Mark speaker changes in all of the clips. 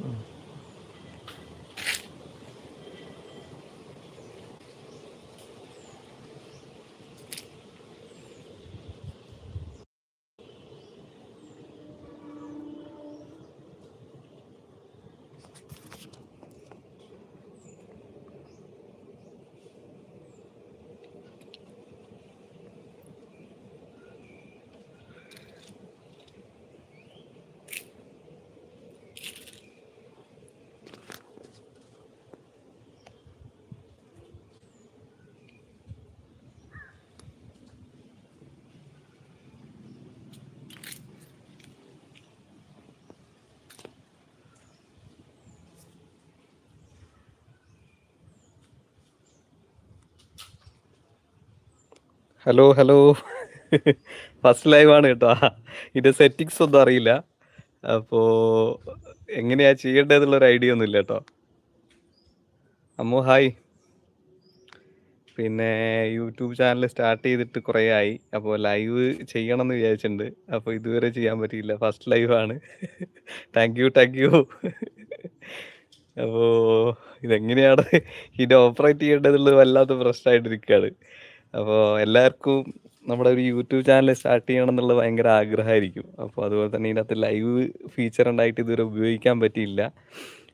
Speaker 1: Mm. Hello hello first live ആണ് കേട്ടോ. ഇതിന്റെ സെറ്റിങ്സ് ഒന്നും അറിയില്ല. അപ്പോ എങ്ങനെയാ ചെയ്യേണ്ടതെന്നുള്ള ഒരു ഐഡിയ ഒന്നും ഇല്ല കേട്ടോ. അമ്മു ഹായ് പിന്നെ യൂട്യൂബ് ചാനൽ സ്റ്റാർട്ട് ചെയ്തിട്ട് കുറേ ആയി. അപ്പോൾ ലൈവ് ചെയ്യണം എന്ന് വിചാരിച്ചിട്ടുണ്ട്. അപ്പോൾ ഇതുവരെ ചെയ്യാൻ പറ്റിയില്ല. ഫസ്റ്റ് ലൈവ് ആണ്. താങ്ക് യു താങ്ക് യു അപ്പോൾ ഇതെങ്ങനെയാണ് ഇത് ഓപ്പറേറ്റ് ചെയ്യേണ്ടതെന്നുള്ളത് വല്ലാത്ത പ്രശ്നമായിട്ടിരിക്കുകയാണ്. അപ്പോൾ എല്ലാവർക്കും നമ്മുടെ ഒരു യൂട്യൂബ് ചാനൽ സ്റ്റാർട്ട് ചെയ്യണം എന്നുള്ളത് ഭയങ്കര ആഗ്രഹമായിരിക്കും. അപ്പോൾ അതുപോലെ തന്നെ ഇതിനകത്ത് ലൈവ് ഫീച്ചർ ഉണ്ടായിട്ട് ഇതുവരെ ഉപയോഗിക്കാൻ പറ്റിയില്ല.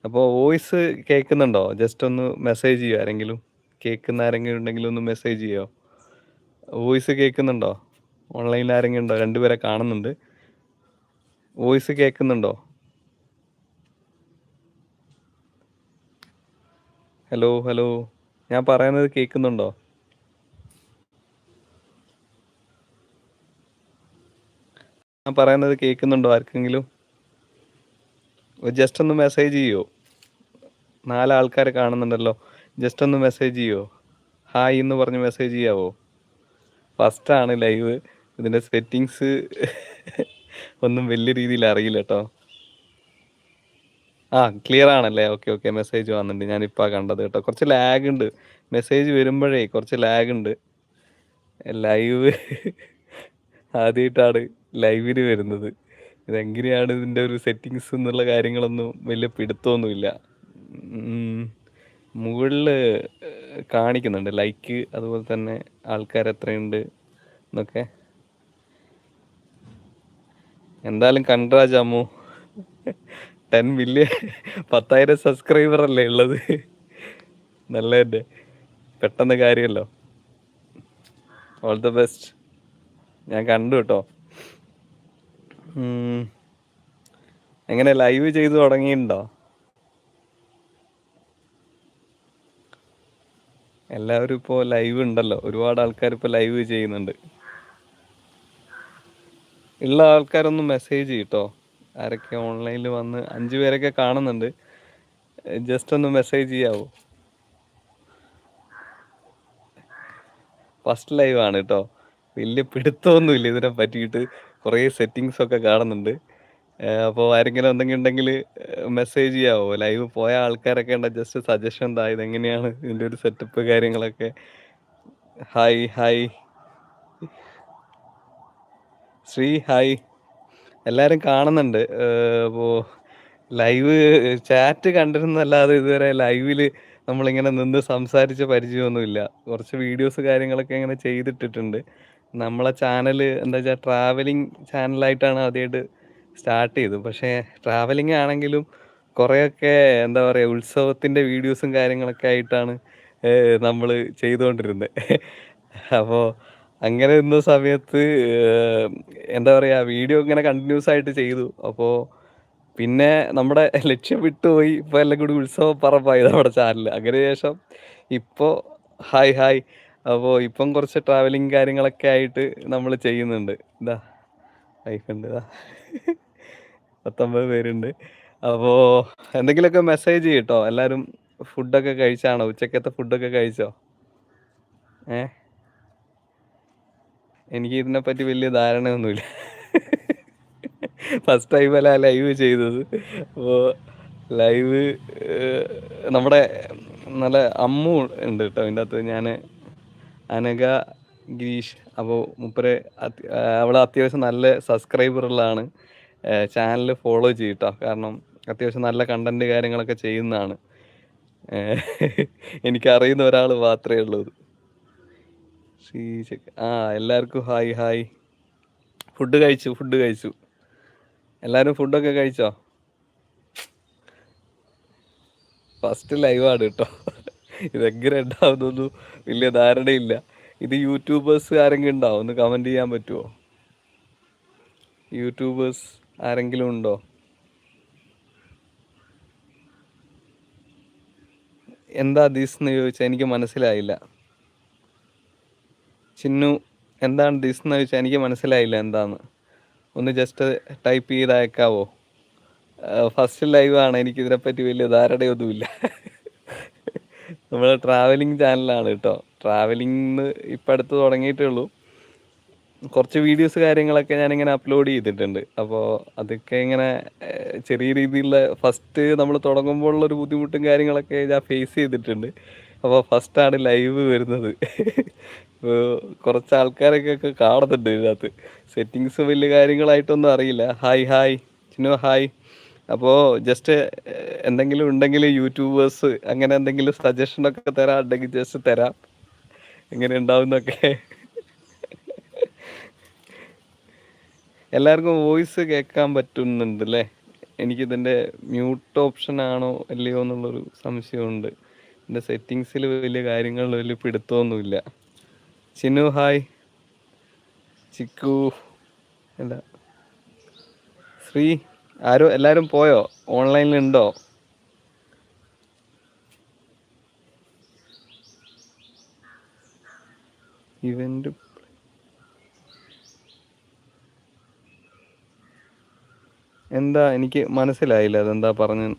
Speaker 1: അപ്പോൾ വോയിസ് കേൾക്കുന്നുണ്ടോ? ജസ്റ്റ് ഒന്ന് മെസ്സേജ് ചെയ്യുമോ ആരെങ്കിലും കേൾക്കുന്ന ആരെങ്കിലും ഉണ്ടെങ്കിൽ ഒന്ന് മെസ്സേജ് ചെയ്യോ വോയിസ് കേൾക്കുന്നുണ്ടോ? ഓൺലൈനിൽ ആരെങ്കിലും ഉണ്ടോ? രണ്ടുപേരെ കാണുന്നുണ്ട്. വോയിസ് കേൾക്കുന്നുണ്ടോ? ഹലോ ഹലോ ഞാൻ പറയുന്നത് കേൾക്കുന്നുണ്ടോ? ഞാൻ പറയുന്നത് കേൾക്കുന്നുണ്ടോ ആർക്കെങ്കിലും? ജസ്റ്റ് ഒന്ന് മെസ്സേജ് ചെയ്യോ? നാലാൾക്കാർ കാണുന്നുണ്ടല്ലോ. ജസ്റ്റ് ഒന്ന് മെസ്സേജ് ചെയ്യോ? ഹായ് എന്ന് പറഞ്ഞ് മെസ്സേജ് ചെയ്യാവോ? ഫസ്റ്റാണ് ലൈവ് ഇതിന്റെ സെറ്റിങ്സ് ഒന്നും വലിയ രീതിയിൽ അറിയില്ല കേട്ടോ. ആ ക്ലിയർ ആണല്ലേ? ഓക്കെ ഓക്കെ മെസ്സേജ് വന്നിട്ടുണ്ട്. ഞാനിപ്പോൾ കണ്ടത് കേട്ടോ. കുറച്ച് ലാഗ് ഉണ്ട്. മെസ്സേജ് വരുമ്പോഴേ കുറച്ച് ലാഗ് ഉണ്ട്. ലൈവ് ആദ്യമായിട്ടാണ് ലൈവിന് വരുന്നത്. ഇതെങ്ങനെയാണ് ഇതിന്റെ ഒരു സെറ്റിങ്സ് എന്നുള്ള കാര്യങ്ങളൊന്നും വലിയ പിടുത്തമൊന്നുമില്ല. മുകളിൽ കാണിക്കുന്നുണ്ട്. ലൈക്ക് അതുപോലെ തന്നെ ആൾക്കാർ എത്രയുണ്ട് എന്നൊക്കെ. എന്തായാലും കൺഗ്രാജ് അമ്മു ടെൻ മില്യൺ പത്തായിരം സബ്സ്ക്രൈബർ അല്ലേ ഉള്ളത്? നല്ല പെട്ടെന്ന് കാര്യമല്ലോ. ഓൾ ദ ബെസ്റ്റ് ഞാൻ കണ്ടു കേട്ടോ. എങ്ങനെ ലൈവ് ചെയ്തു തുടങ്ങിയിട്ടുണ്ടോ? എല്ലാവരും ഇപ്പോ ലൈവ് ഉണ്ടല്ലോ. ഒരുപാട് ആൾക്കാർ ഇപ്പോൾ ലൈവ് ചെയ്യുന്നുണ്ട്. ഉള്ള ആൾക്കാരൊന്നും മെസ്സേജ് ചെയ്യട്ടോ ആരൊക്കെ ഓൺലൈനിൽ വന്ന് അഞ്ചു പേരൊക്കെ കാണുന്നുണ്ട്. ജസ്റ്റ് ഒന്ന് മെസ്സേജ് ചെയ്യാവോ? ഫസ്റ്റ് ലൈവ് ആണ് കേട്ടോ വലിയ പിടുത്തമൊന്നുമില്ല ഇതിനെ പറ്റിയിട്ട്. കുറേ സെറ്റിങ്സ് ഒക്കെ കാണുന്നുണ്ട്. അപ്പോൾ ആരെങ്കിലും എന്തെങ്കിലും ഉണ്ടെങ്കിൽ മെസ്സേജ് ചെയ്യാവോ? ലൈവ് പോയ ആൾക്കാരൊക്കെ ഉണ്ട്? ജസ്റ്റ് സജഷൻ എന്താ ഇതെങ്ങനെയാണ് ഇതിന്റെ ഒരു സെറ്റപ്പ് കാര്യങ്ങളൊക്കെ? ഹായ് ഹായ് ശ്രീ ഹായ് എല്ലാവരും കാണുന്നുണ്ട്. അപ്പോൾ ലൈവ് ചാറ്റ് കണ്ടിരുന്നല്ലാതെ ഇതുവരെ ലൈവിൽ നമ്മളിങ്ങനെ നിന്ന് സംസാരിച്ച പരിചയമൊന്നുമില്ല. കുറച്ച് വീഡിയോസ് കാര്യങ്ങളൊക്കെ ഇങ്ങനെ ചെയ്തിട്ടിട്ടുണ്ട്. നമ്മളെ ചാനൽ എന്താ വെച്ചാൽ ട്രാവലിംഗ് ചാനലായിട്ടാണ് ആദ്യമായിട്ട് സ്റ്റാർട്ട് ചെയ്തു പക്ഷേ ട്രാവലിംഗ് ആണെങ്കിലും കുറേയൊക്കെ എന്താ പറയുക ഉത്സവത്തിന്റെ വീഡിയോസും കാര്യങ്ങളൊക്കെ ആയിട്ടാണ് നമ്മൾ ചെയ്തുകൊണ്ടിരുന്നത് അപ്പോൾ അങ്ങനെ നിന്ന സമയത്ത് എന്താ പറയുക വീഡിയോ ഇങ്ങനെ കണ്ടിന്യൂസ് ആയിട്ട് ചെയ്തു. അപ്പോൾ പിന്നെ നമ്മുടെ ലക്ഷ്യം വിട്ടുപോയി. ഇപ്പോൾ എല്ലാം കൂടി ഉത്സവ പറമ്പായി നമ്മുടെ ചാനൽ അങ്ങനെ ശേഷം ഇപ്പോൾ ഹായ് ഹായ് അപ്പോൾ ഇപ്പം കുറച്ച് ട്രാവലിംഗ് കാര്യങ്ങളൊക്കെ ആയിട്ട് നമ്മൾ ചെയ്യുന്നുണ്ട്. ഇതാ ഉണ്ട് ഇതാ. പത്തൊമ്പത് പേരുണ്ട്. അപ്പോൾ എന്തെങ്കിലുമൊക്കെ മെസ്സേജ് ചെയ്യട്ടോ? എല്ലാവരും ഫുഡൊക്കെ കഴിച്ചാണോ? ഉച്ചക്കത്തെ ഫുഡൊക്കെ കഴിച്ചോ? ഏ? എനിക്ക് ഇതിനെപ്പറ്റി വലിയ ധാരണയൊന്നുമില്ല. ഫസ്റ്റ് ടൈം അല്ല ലൈവ് ചെയ്തത്. അപ്പോൾ ലൈവ് നമ്മുടെ നല്ല അമ്മു ഉണ്ട് കേട്ടോ അതിന്റെ അകത്ത്. ഞാൻ അനഘ ഗിരീഷ്. അപ്പോൾ മുപ്പര് അവൾ അത്യാവശ്യം നല്ല സബ്സ്ക്രൈബറുള്ളതാണ് ചാനൽ ഫോളോ ചെയ്യട്ടോ. കാരണം അത്യാവശ്യം നല്ല കണ്ടന്റ് കാര്യങ്ങളൊക്കെ ചെയ്യുന്നതാണ്. എനിക്കറിയുന്ന ഒരാൾ മാത്രമേ ഉള്ളൂ ആ എല്ലാവർക്കും ഹായ് ഹായ്. ഫുഡ് കഴിച്ചു ഫുഡ് കഴിച്ചു. എല്ലാവരും ഫുഡൊക്കെ കഴിച്ചോ? ഫസ്റ്റ് ലൈവാണ് കേട്ടോ. ഇതെങ്ങനെ ഉണ്ടാവുന്നൊന്നും വലിയ ധാരണയില്ല. ഇത് യൂട്യൂബേഴ്സ് ആരെങ്കിലും ഉണ്ടാവും ഒന്ന് കമന്റ് ചെയ്യാൻ പറ്റുമോ യൂട്യൂബേഴ്സ് ആരെങ്കിലും ഉണ്ടോ? എന്താ ദീസ് എന്ന് ചോദിച്ചാൽ എനിക്ക് മനസ്സിലായില്ല. ചിന്നു എന്താണ് ദീസ് എന്ന് ചോദിച്ചാൽ എനിക്ക് മനസ്സിലായില്ല എന്താന്ന്. ഒന്ന് ജസ്റ്റ് ടൈപ്പ് ചെയ്ത് അയക്കാവോ ഫസ്റ്റ് ലൈവാണ് എനിക്കിതിനെപ്പറ്റി വലിയ ധാരണയൊന്നുമില്ല. നമ്മുടെ ട്രാവലിംഗ് ചാനലാണ് കേട്ടോ. ട്രാവലിംഗ് ഇപ്പം അടുത്ത് തുടങ്ങിയിട്ടേ ഉള്ളൂ. കുറച്ച് വീഡിയോസ് കാര്യങ്ങളൊക്കെ ഞാനിങ്ങനെ അപ്ലോഡ് ചെയ്തിട്ടുണ്ട്. അപ്പോൾ അതൊക്കെ ഇങ്ങനെ ചെറിയ രീതിയിലുള്ള ഫസ്റ്റ് നമ്മൾ തുടങ്ങുമ്പോഴുള്ളൊരു ബുദ്ധിമുട്ടും കാര്യങ്ങളൊക്കെ ഞാൻ ഫേസ് ചെയ്തിട്ടുണ്ട്. അപ്പോൾ ഫസ്റ്റാണ് ലൈവ് വരുന്നത്. കുറച്ച് ആൾക്കാരൊക്കെ കാണുന്നുണ്ട് ഇതിനകത്ത്. സെറ്റിങ്സ് വലിയ കാര്യങ്ങളായിട്ടൊന്നും അറിയില്ല. ഹായ് ഹായ് ചിന്നു ഹായ് അപ്പോൾ ജസ്റ്റ് എന്തെങ്കിലും ഉണ്ടെങ്കിൽ യൂട്യൂബേഴ്സ് അങ്ങനെ എന്തെങ്കിലും സജഷൻ ഒക്കെ തരാം ഉണ്ടെങ്കിൽ ജസ്റ്റ് തരാം. എങ്ങനെ ഉണ്ടാവുന്നൊക്കെ. എല്ലാവർക്കും വോയിസ് കേൾക്കാൻ പറ്റുന്നുണ്ട് അല്ലേ എനിക്കിതിന്റെ മ്യൂട്ട് ഓപ്ഷൻ ആണോ അല്ലയോ എന്നുള്ളൊരു സംശയമുണ്ട്. എന്റെ സെറ്റിങ്സിൽ വലിയ കാര്യങ്ങൾ വലിയ പിടുത്തമൊന്നുമില്ല. ചിനു ഹായ് ചിക്കു എന്താ? ശ്രീ ആരോ എല്ലാവരും പോയോ? ഓൺലൈനിൽ ഉണ്ടോ ഇവന്റ് എന്താ എനിക്ക് മനസ്സിലായില്ല അതെന്താ പറഞ്ഞു.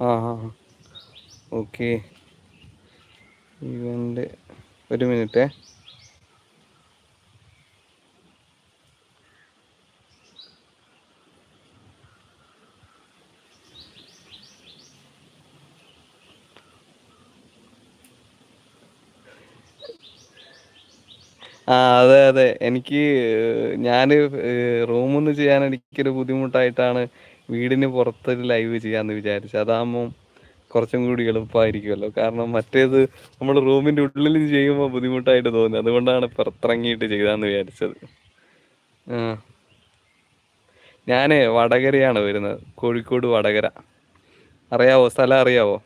Speaker 1: ആ ഹാ ഓക്കെ. ഇവന്റെ ഒരു മിനിറ്റേ. ആ അതെ അതെ. എനിക്ക് ഞാൻ റൂമിൽ നിന്ന് ചെയ്യാൻ എനിക്കൊരു ബുദ്ധിമുട്ടായിട്ടാണ് വീടിന് പുറത്തൊരു ലൈവ് ചെയ്യാന്ന് വിചാരിച്ചത്. അതാകുമ്പം കുറച്ചും കൂടി എളുപ്പമായിരിക്കുമല്ലോ കാരണം മറ്റേത് നമ്മൾ റൂമിന്റെ ഉള്ളിൽ ചെയ്യുമ്പോൾ ബുദ്ധിമുട്ടായിട്ട് തോന്നി. അതുകൊണ്ടാണ് പുറത്തിറങ്ങിയിട്ട് ചെയ്താന്ന് വിചാരിച്ചത്. ഞാൻ വടകരയാണ് വരുന്നത്. കോഴിക്കോട് വടകര. അറിയാവോ? സ്ഥലം അറിയാവോ?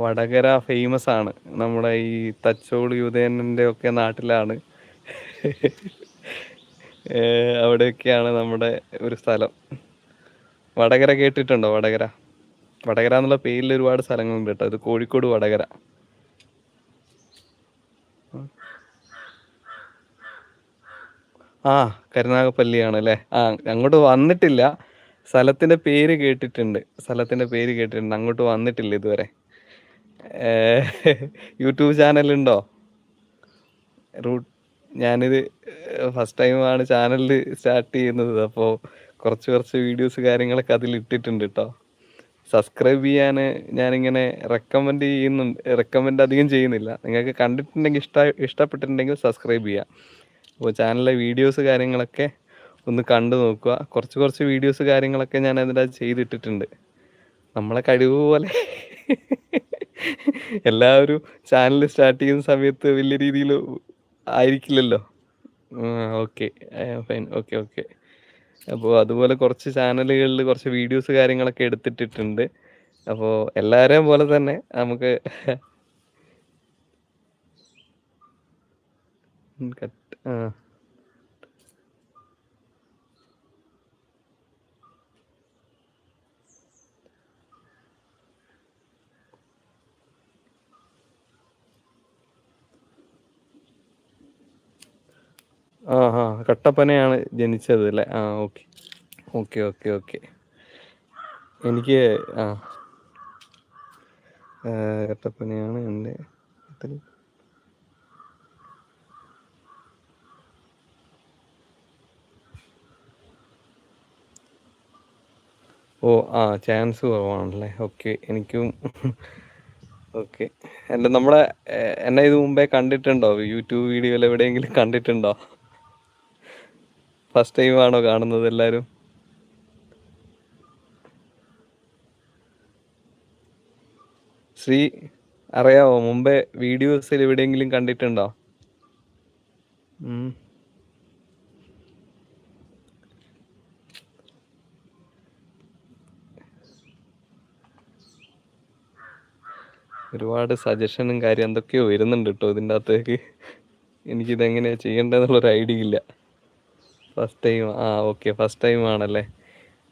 Speaker 1: വടകര ഫേമസ് ആണ്. നമ്മുടെ ഈ തച്ചോളി ഉദയനന്റെ ഒക്കെ നാട്ടിലാണ്. അവിടെയൊക്കെയാണ് നമ്മുടെ ഒരു സ്ഥലം. വടകര കേട്ടിട്ടുണ്ടോ? വടകര. വടകര എന്നുള്ള പേരിൽ ഒരുപാട് സ്ഥലങ്ങളുണ്ട് കേട്ടോ. ഇത് കോഴിക്കോട് വടകര. ആ കരുനാഗപ്പള്ളിയാണ് അല്ലേ? ആ അങ്ങോട്ട് വന്നിട്ടില്ല. സ്ഥലത്തിന്റെ പേര് കേട്ടിട്ടുണ്ട്. സ്ഥലത്തിന്റെ പേര് കേട്ടിട്ടുണ്ട്. അങ്ങോട്ട് വന്നിട്ടില്ല ഇതുവരെ. യൂട്യൂബ് ഉണ്ടോ റൂട്ട് ഞാനിത് ഫസ്റ്റ് ടൈമാണ് ചാനലിൽ സ്റ്റാർട്ട് ചെയ്യുന്നത്. അപ്പോൾ കുറച്ച് കുറച്ച് വീഡിയോസ് കാര്യങ്ങളൊക്കെ അതിൽ ഇട്ടിട്ടുണ്ട് കേട്ടോ സബ്സ്ക്രൈബ് ചെയ്യാൻ ഞാനിങ്ങനെ റെക്കമെൻഡ് ചെയ്യുന്നുണ്ട് റെക്കമെൻഡ് അധികം ചെയ്യുന്നില്ല. നിങ്ങൾക്ക് കണ്ടിട്ടുണ്ടെങ്കിൽ ഇഷ്ട ഇഷ്ടപ്പെട്ടിട്ടുണ്ടെങ്കിൽ സബ്സ്ക്രൈബ് ചെയ്യാം. അപ്പോൾ ചാനലിലെ വീഡിയോസ് കാര്യങ്ങളൊക്കെ ഒന്ന് കണ്ടു നോക്കുക. കുറച്ച് കുറച്ച് വീഡിയോസ് കാര്യങ്ങളൊക്കെ ഞാൻ അതിന്റെ ചെയ്തിട്ടിട്ടുണ്ട്. നമ്മളെ കഴിവ് പോലെ. എല്ലാവരും ചാനൽ സ്റ്റാർട്ട് ചെയ്യുന്ന സമയത്ത് വലിയ രീതിയിൽ ആയിരിക്കില്ലല്ലോ. ഓക്കെ ഫൈൻ ഓക്കെ ഓക്കെ അപ്പോൾ അതുപോലെ കുറച്ച് ചാനലുകളിൽ കുറച്ച് വീഡിയോസ് കാര്യങ്ങളൊക്കെ എടുത്തിട്ടിട്ടുണ്ട്. അപ്പോൾ എല്ലാവരെയും പോലെ തന്നെ നമുക്ക് ആ. ആ കട്ടപ്പനയാണ് ജനിച്ചത് അല്ലേ ആ ഓക്കെ ഓക്കെ ഓക്കെ ഓക്കെ എനിക്ക് ആ കട്ടപ്പനയാണ് എന്റെ ഓ ആ ചാൻസ് കുറവാണല്ലേ ഓക്കെ എനിക്കും ഓക്കെ. എന്റെ നമ്മളെ എന്നെ ഇത് മുമ്പേ കണ്ടിട്ടുണ്ടോ? യൂട്യൂബ് വീഡിയോയിൽ എവിടെയെങ്കിലും കണ്ടിട്ടുണ്ടോ? ഫസ്റ്റ് ടൈം ആണോ കാണുന്നത് എല്ലാരും? ശ്രീ അറിയാവോ? മുമ്പേ വീഡിയോസിൽ എവിടെയെങ്കിലും കണ്ടിട്ടുണ്ടോ? ഒരുപാട് സജഷനും കാര്യം എന്തൊക്കെയോ വരുന്നുണ്ട് കേട്ടോ ഇതിന്റെ അകത്തേക്ക് എനിക്കിതെങ്ങനെയാ ചെയ്യേണ്ടതെന്നുള്ളൊരു ഐഡിയ ഇല്ല. ഫസ്റ്റ് ടൈം ആ ഓക്കെ ഫസ്റ്റ് ടൈം ആണല്ലേ.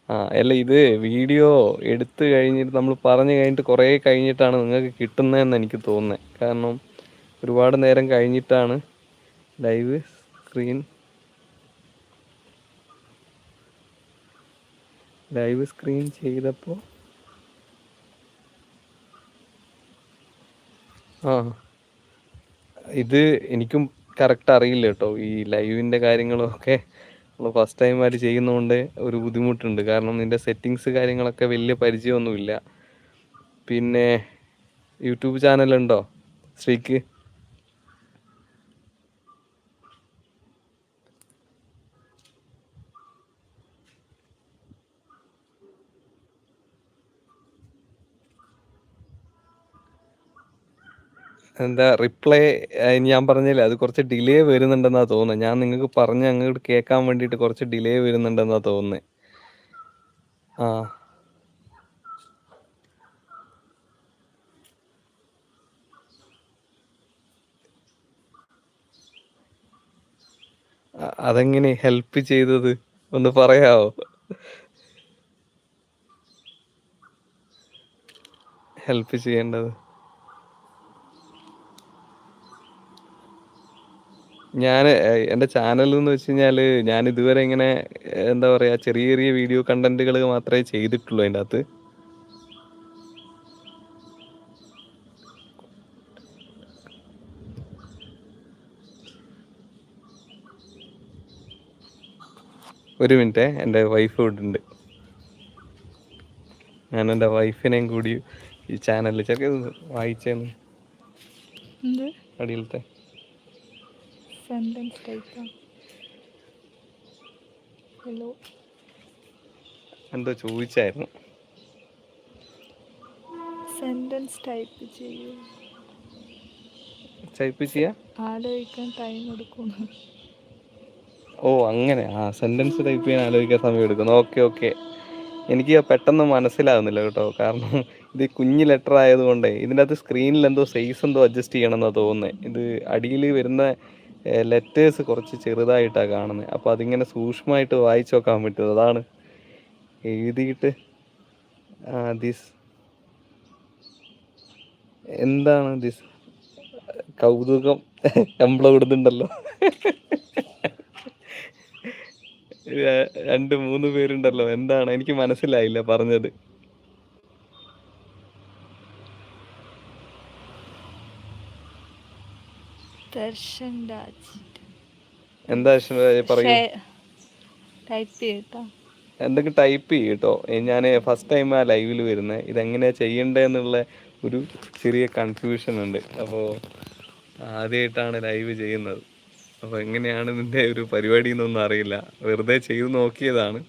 Speaker 1: ആ അല്ല ഇത് വീഡിയോ എടുത്തു കഴിഞ്ഞിട്ട് നമ്മൾ പറഞ്ഞു കഴിഞ്ഞിട്ട് കുറേ കഴിഞ്ഞിട്ടാണ് നിങ്ങൾക്ക് കിട്ടുന്നതെന്ന് എനിക്ക് തോന്നുന്നത്. കാരണം ഒരുപാട് നേരം കഴിഞ്ഞിട്ടാണ് ലൈവ് സ്ക്രീൻ ലൈവ് സ്ക്രീൻ ചെയ്തപ്പോൾ ആ ഇത് എനിക്കും കറക്റ്റ് അറിയില്ല കേട്ടോ ഈ ലൈവിന്റെ കാര്യങ്ങളൊക്കെ നമ്മൾ ഫസ്റ്റ് ടൈം ആയിട്ട് ചെയ്യുന്നതുകൊണ്ട് ഒരു ബുദ്ധിമുട്ടുണ്ട്. കാരണം നിന്റെ സെറ്റിങ്സ് കാര്യങ്ങളൊക്കെ വലിയ പരിചയമൊന്നുമില്ല. പിന്നെ യൂട്യൂബ് ചാനലുണ്ടോ ശ്രീക്ക്? എന്താ റിപ്ലൈ ഞാൻ പറഞ്ഞില്ലേ അത് കുറച്ച് ഡിലേ വരുന്നുണ്ടെന്നാ തോന്നുന്നത് ഞാൻ നിങ്ങൾക്ക് പറഞ്ഞ് അങ്ങോട്ട് കേൾക്കാൻ വേണ്ടിയിട്ട് കുറച്ച് ഡിലേ വരുന്നുണ്ടെന്നാ തോന്നുന്നത് ആ. അതെങ്ങനെ ഹെൽപ്പ് ചെയ്തത്? ഒന്ന് പറയാവോ? ഹെൽപ്പ് ചെയ്യേണ്ടത്. ഞാൻ എന്റെ ചാനൽ എന്ന് വെച്ച് കഴിഞ്ഞാൽ ഞാൻ ഇതുവരെ ഇങ്ങനെ എന്താ പറയുക ചെറിയ ചെറിയ വീഡിയോ കണ്ടന്റുകൾ മാത്രമേ ചെയ്തിട്ടുള്ളൂ അതിന്റെ അകത്ത്. ഒരു മിനിറ്റ് എന്റെ വൈഫ് ഇവിടെ ഉണ്ട്. ഞാൻ എന്റെ വൈഫിനെയും കൂടി ഈ ചാനലിൽ ചെറിയ വായിച്ചേന്ന്. അടിയിലത്തെ.
Speaker 2: സെന്റൻസ് ടൈപ്പ് ഹലോ
Speaker 1: എന്തോ ചോദിച്ചായിരുന്നു.
Speaker 2: സെന്റൻസ് ടൈപ്പ് ചെയ്യൂ.
Speaker 1: ടൈപ്പ് ചെയ്യാ?
Speaker 2: ആലോചിക്കാൻ ടൈം എടുക്കുന്നു.
Speaker 1: ഓ അങ്ങനെ. ആ സെന്റൻസ് ടൈപ്പ് ചെയ്യാൻ ആലോചിക്കാൻ സമയം എടുക്കുന്നു. ഓക്കെ ഓക്കെ എനിക്ക് പെട്ടെന്ന് മനസ്സിലാകുന്നില്ല കേട്ടോ. കാരണം ഇത് കുഞ്ഞു ലെറ്റർ ആയതുകൊണ്ടേ ഇതിന്റെ അകത്ത് സ്ക്രീനിൽ എന്തോ സൈസ് എന്തോ അഡ്ജസ്റ്റ് ചെയ്യണമെന്നാണ് തോന്നുന്നത് ഇത് അടിയിൽ വരുന്ന ലെറ്റേഴ്സ് കുറച്ച് ചെറുതായിട്ടാണ് കാണുന്നത് അപ്പോൾ അതിങ്ങനെ സൂക്ഷ്മമായിട്ട് വായിച്ചു നോക്കാൻ പറ്റും. അതാണ് എഴുതിയിട്ട് ദിസ് എന്താണ് ദിസ് കൗതുകം ശമ്പളം ഇടുന്നുണ്ടല്ലോ ര- രണ്ട് മൂന്ന് പേരുണ്ടല്ലോ. എന്താണ്? എനിക്ക് മനസ്സിലായില്ല പറഞ്ഞത്.
Speaker 2: ദർശൻ രാജ്
Speaker 1: എന്താ അശ്വനി പറയൂ?
Speaker 2: ടൈപ്പ് ചെയ്യട്ടോ.
Speaker 1: എന്തൊക്കെ ടൈപ്പ് ചെയ്യും ഞാൻ ഫസ്റ്റ് ടൈം ആ ലൈവിൽ വരുന്നത് ഇതെങ്ങനെയാ ചെയ്യണ്ടെന്നുള്ള ഒരു ചെറിയ കൺഫ്യൂഷൻ ഉണ്ട്. അപ്പോൾ ആദ്യമായിട്ടാണ് ലൈവ് ചെയ്യുന്നത്. അപ്പോൾ എങ്ങനെയാണ് ഇതിന്റെ ഒരു പരിപാടി എന്നൊന്നും അറിയില്ല. വെറുതെ ചെയ്തു നോക്കിയതാണ്.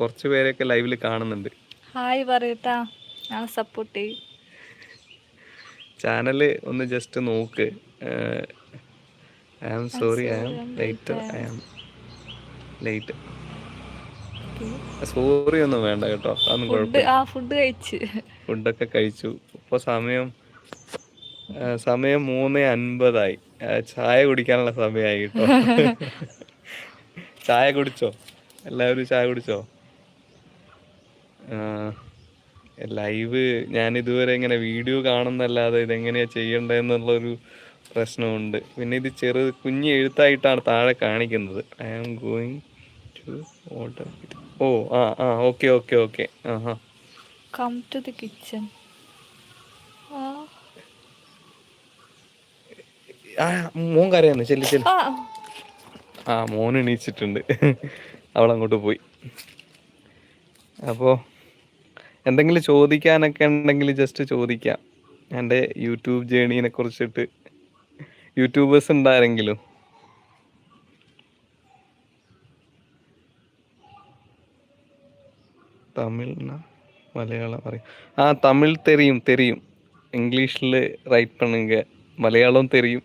Speaker 1: കുറച്ച് പേരൊക്കെ ലൈവിൽ കാണുന്നുണ്ട്.
Speaker 2: ഹായ് പറയട്ടാ ഞാൻ സപ്പോർട്ട് ചെയ്യും.
Speaker 1: ചാനൽ ഒന്ന് ജസ്റ്റ് നോക്ക്. I am sorry I am late I am late sorry ഒന്നും വേണ്ട കേട്ടോ. അതൊന്നും കുഴപ്പമില്ല.
Speaker 2: ഫുഡ് കഴിച്ചു.
Speaker 1: ഫുഡൊക്കെ കഴിച്ചു. ഇപ്പൊ സമയം സമയം മൂന്ന് അൻപതായി. ചായ കുടിക്കാനുള്ള സമയമായി കേട്ടോ. ചായ കുടിച്ചോ? എല്ലാവരും ചായ കുടിച്ചോ? ലൈവ് ഞാൻ ഇതുവരെ ഇങ്ങനെ വീഡിയോ കാണുന്നല്ലാതെ ഇതെങ്ങനെയാ ചെയ്യണ്ടതെന്നുള്ളൊരു പ്രശ്നമുണ്ട്. പിന്നെ ഇത് ചെറു കുഞ്ഞ് എഴുത്തായിട്ടാണ് താഴെ കാണിക്കുന്നത്. I am going to order ഓ ആ ആ ഓക്കെ ഓക്കെ ഓക്കെ. ആ ഹാ
Speaker 2: കം ടു ദി കിച്ചൺ ആ
Speaker 1: മോൻ കരയാന്ന്. ചെല്ലി ചെല്ലി.
Speaker 2: ആ.
Speaker 1: ആ മോൻ എണീച്ചിട്ടുണ്ട്. അവളങ്ങോട്ട് പോയി. അപ്പോൾ എന്തെങ്കിലും ചോദിക്കാനൊക്കെ ഉണ്ടെങ്കിൽ ജസ്റ്റ് ചോദിക്കാം. എന്റെ യൂട്യൂബ് ജേണീനെ കുറിച്ചിട്ട് യൂട്യൂബേഴ്സ് ഉണ്ടാരെങ്കിലും? തമിഴ്ന മലയാളം അറിയാം ആ തമിഴ് തെറിയും തെറിയും ഇംഗ്ലീഷിൽ റൈറ്റ് പണുങ്ക മലയാളം തെറിയും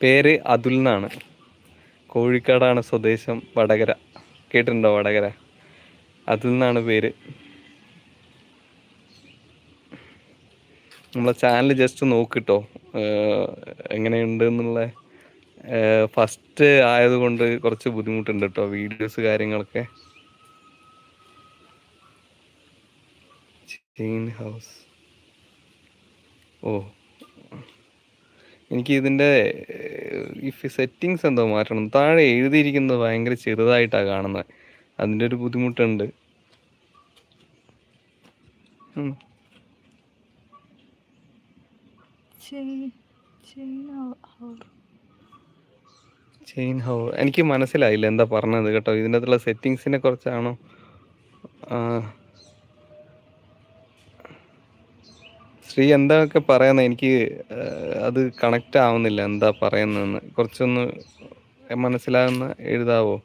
Speaker 1: പേര് അതുൽ എന്നാണ്. കോഴിക്കാടാണ് സ്വദേശം വടകര. കേട്ടിട്ടുണ്ടോ വടകര? അതിൽ നിന്നാണ് പേര്. നമ്മളെ ചാനൽ ജസ്റ്റ് നോക്കിട്ടോ. എങ്ങനെയുണ്ട് എന്നുള്ള ഫസ്റ്റ് ആയതുകൊണ്ട് കുറച്ച് ബുദ്ധിമുട്ടുണ്ട് കേട്ടോ വീഡിയോസ് കാര്യങ്ങളൊക്കെ. ഹൗസ് ഓ. എനിക്ക് ഇതിന്റെ ഈ സെറ്റിങ്സ് എന്തോ മാറ്റണം. താഴെ എഴുതിയിരിക്കുന്നത് ഭയങ്കര ചെറുതായിട്ടാണ് കാണുന്നത് അതിന്റെ ഒരു ബുദ്ധിമുട്ടുണ്ട്.
Speaker 2: ചെയിൻ
Speaker 1: ഹോ. എനിക്ക് മനസ്സിലായില്ല എന്താ പറഞ്ഞത് കേട്ടോ. ഇതിന്റെ അകത്തുള്ള സെറ്റിങ്സിനെ കുറിച്ചാണോ. ശ്രീ എന്തൊക്കെ പറയുന്നത് എനിക്ക് അത് കണക്റ്റ് ആവുന്നില്ല എന്താ പറയുന്നതെന്ന്. കുറച്ചൊന്ന് മനസ്സിലാകുന്ന എഴുതാവോ?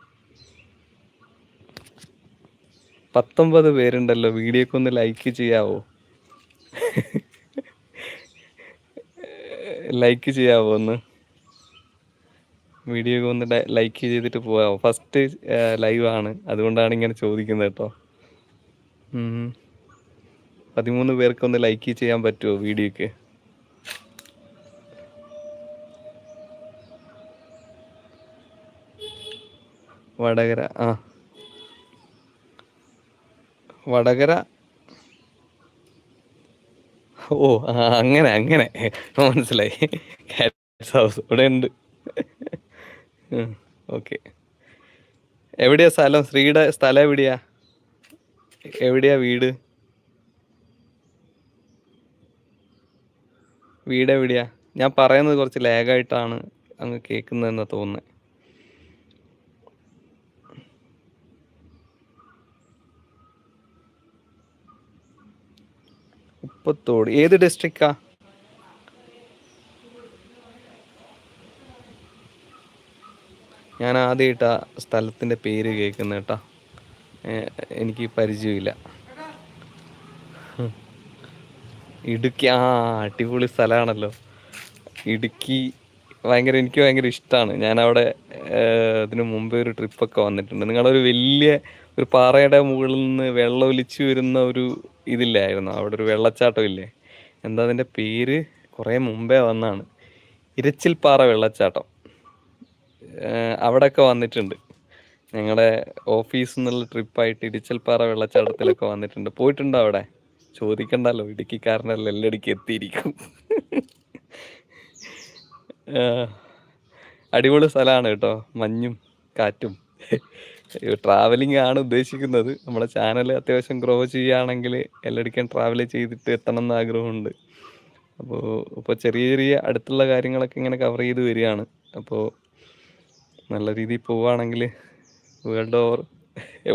Speaker 1: പത്തൊമ്പത് പേരുണ്ടല്ലോ. വീഡിയോക്ക് ഒന്ന് ലൈക്ക് ചെയ്യാവോ? ലൈക്ക് ചെയ്യാവോ ഒന്ന്? വീഡിയോ ഒന്ന് ലൈക്ക് ചെയ്തിട്ട് പോവാമോ ഫസ്റ്റ് ലൈവ് ആണ്. അതുകൊണ്ടാണ് ഇങ്ങനെ ചോദിക്കുന്നത് കേട്ടോ. പതിമൂന്ന് പേർക്ക് ഒന്ന് ലൈക്ക് ചെയ്യാൻ പറ്റുമോ വീഡിയോക്ക് വടകര ആ. വടകര ഓ അങ്ങനെ അങ്ങനെ. മനസ്സിലായി. ഹൗസ് ഓക്കെ എവിടെയാ സ്ഥലം? ശ്രീയുടെ സ്ഥലം എവിടെയാ? എവിടെയാ വീട്? വീട് എവിടെയാ ഞാൻ പറയുന്നത് കുറച്ച് ലാഗായിട്ടാണ് അങ്ങ് കേൾക്കുന്നതെന്ന് തോന്നുന്നത് ഉപ്പത്തോട് ഏത് ഡിസ്ട്രിക്റ്റാ ഞാൻ ആദ്യമായിട്ട് ആ സ്ഥലത്തിന്റെ പേര് കേൾക്കുന്ന കേട്ടാ എനിക്ക് പരിചയമില്ല. ഇടുക്കി ആ അടിപൊളി സ്ഥലമാണല്ലോ ഇടുക്കി ഭയങ്കര എനിക്ക് ഭയങ്കര ഇഷ്ടമാണ് ഞാൻ അവിടെ ഇതിനു മുമ്പേ ഒരു ട്രിപ്പൊക്കെ വന്നിട്ടുണ്ട്. നിങ്ങളൊരു വലിയ ഒരു പാറയുടെ മുകളിൽ നിന്ന് വെള്ളം ഒലിച്ചു വരുന്ന ഒരു ഇതില്ലായിരുന്നു. അവിടെ ഒരു വെള്ളച്ചാട്ടം ഇല്ലേ? എന്താ അതിന്റെ പേര്? കുറേ മുമ്പേ വന്നാണ്. ഇരച്ചിൽപ്പാറ വെള്ളച്ചാട്ടം. അവിടെയൊക്കെ വന്നിട്ടുണ്ട്. ഞങ്ങളുടെ ഓഫീസിൽ നിന്നുള്ള ട്രിപ്പായിട്ട് ഇടിച്ചൽപ്പാറ വെള്ളച്ചാട്ടത്തിലൊക്കെ വന്നിട്ടുണ്ട്. പോയിട്ടുണ്ടോ അവിടെ? ചോദിക്കണ്ടല്ലോ. ഇടുക്കിക്കാരനല്ല? എല്ലടിക്ക് എത്തിയിരിക്കും. അടിപൊളി സ്ഥലമാണ് കേട്ടോ. മഞ്ഞും കാറ്റും. ട്രാവലിംഗ് ആണ് ഉദ്ദേശിക്കുന്നത്. നമ്മുടെ ചാനൽ അത്യാവശ്യം ഗ്രോ ചെയ്യുകയാണെങ്കിൽ എല്ലടിക്കാൻ ട്രാവൽ ചെയ്തിട്ട് എത്തണം എന്ന് ആഗ്രഹമുണ്ട്. അപ്പോൾ ഇപ്പോൾ ചെറിയ ചെറിയ അടുത്തുള്ള കാര്യങ്ങളൊക്കെ ഇങ്ങനെ കവർ ചെയ്ത് വരികയാണ്. അപ്പോൾ നല്ല രീതിയിൽ പോവുകയാണെങ്കിൽ വേൾഡ് ഓവർ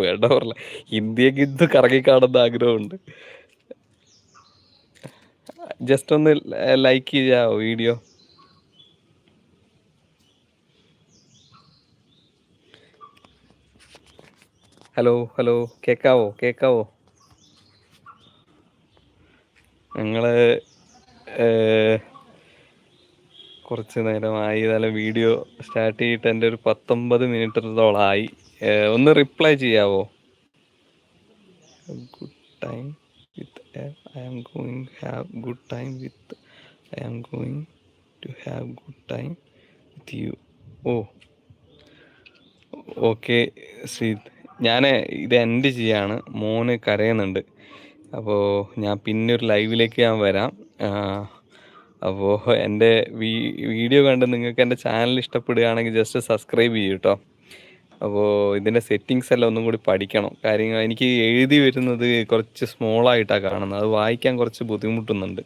Speaker 1: വേൾഡ് ഓവറല്ല ഇന്ത്യയ്ക്ക് ഇത് കറങ്ങി കാണുന്ന ആഗ്രഹമുണ്ട്. ജസ്റ്റ് ഒന്ന് ലൈക്ക് ചെയ്യാവോ വീഡിയോ ഹലോ ഹലോ കേക്കാവോ കേക്കാവോ? ഞങ്ങൾ ഏഹ്, കുറച്ച് നേരമായി നല്ല വീഡിയോ സ്റ്റാർട്ട് ചെയ്തിട്ട് എന്റെ ഒരു പത്തൊമ്പത് മിനിറ്റത്തോളമായി. ഒന്ന് reply ചെയ്യാവോ? Good time with I am going have good time with I am going to have good time with you oh okay Sreeth ഞാൻ ഇത് എൻഡ് ചെയ്യാണ്. മോന് കരയുന്നുണ്ട്. അപ്പോൾ ഞാൻ പിന്നെ ഒരു ലൈവിലേക്ക് ഞാൻ വരാം. അപ്പോൾ എന്റെ വീഡിയോ കണ്ട് നിങ്ങൾക്ക് എന്റെ ചാനൽ ഇഷ്ടപ്പെടുകയാണെങ്കിൽ ജസ്റ്റ് സബ്സ്ക്രൈബ് ചെയ്യൂ കേട്ടോ അപ്പോൾ ഇതിന്റെ സെറ്റിങ്സ് എല്ലാം ഒന്നും കൂടി പഠിക്കണം. കാര്യങ്ങൾ എനിക്ക് എഴുതി വരുന്നത് കുറച്ച് സ്മോളായിട്ടാണ് കാണുന്നത്. അത് വായിക്കാൻ കുറച്ച് ബുദ്ധിമുട്ടുന്നുണ്ട്.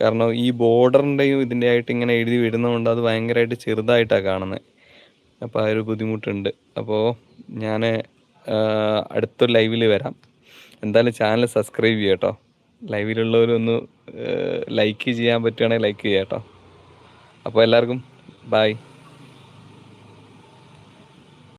Speaker 1: കാരണം ഈ ബോർഡറിന്റെയും ഇതിന്റെ ആയിട്ട് ഇങ്ങനെ എഴുതി വരുന്നതുകൊണ്ട് അത് ഭയങ്കരമായിട്ട് ചെറുതായിട്ടാണ് കാണുന്നത്. അപ്പോൾ ആ ഒരു ബുദ്ധിമുട്ടുണ്ട്. അപ്പോൾ ഞാൻ അടുത്തൊരു ലൈവിൽ വരാം. എന്തായാലും ചാനൽ സബ്സ്ക്രൈബ് ചെയ്യുക കേട്ടോ ലൈവിലുള്ളവരൊന്ന് ലൈക്ക് ചെയ്യാൻ പറ്റുകയാണെങ്കിൽ ലൈക്ക് ചെയ്യാം കേട്ടോ അപ്പോൾ എല്ലാവർക്കും ബായ്